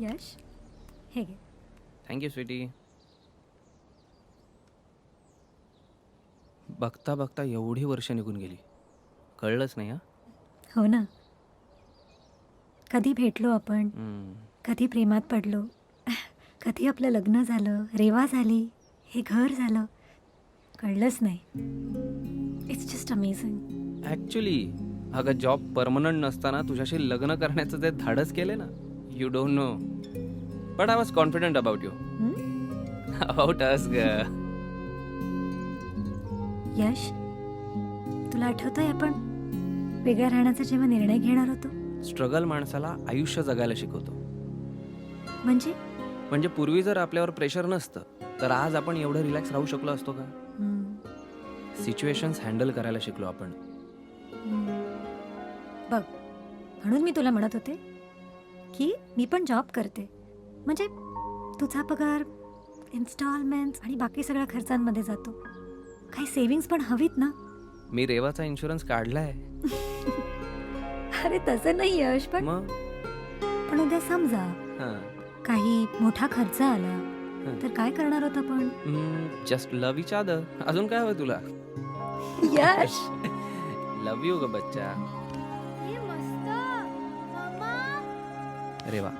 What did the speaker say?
यश? हे घे थँक्यू स्वीटी बघता बघता एवढी वर्ष निघून गेली. कळलंच नाही हा? हो ना. कधी भेटलो आपण? हम्म. कधी प्रेमात पडलो? कधी आपलं लग्न झालं? रेवा झाली? हे घर झालं? कळलंच नाही. इट्स जस्ट अमेझिंग ॲक्च्युली अगं जॉब परमनंट नसताना तुझ्याशी लग्न करण्याचं ते धाडस केले ना you don't know but I was confident about you about us ग यश तुला आठवतंय आपण वेगळ्या राहण्याचा जेव्हा निर्णय घेणार होतो? स्ट्रगल माणसाला आयुष्य जगायला शिकवतो. म्हणजे? म्हणजे पूर्वी जर आपल्यावर प्रेशर नसतं तर आज आपण एवढं रिलॅक्स राहू शकलो असतो का? हम्म, सिच्युएशन्स हँडल करायला शिकलो आपण. हम्म. बघ म्हणून मी तुला म्हणत होते की मी पण जॉब करते. म्हणजे तुझा पगार इन्स्टॉलमेंट्स आणि बाकी सगळ्या खर्चांमध्ये जातो. काही सेव्हिंग्स पण हवीत ना? मी रेवाचा इन्शुरन्स काढलाय. अरे तसं नाही यश पण मग? पण उद्या समजा. हां. काही मोठा खर्च आला तर काय करणार होता पण जस्ट लव इच अदर अजून काय हवं तुला? यश! लव यू ग बच्चा. अरे वा.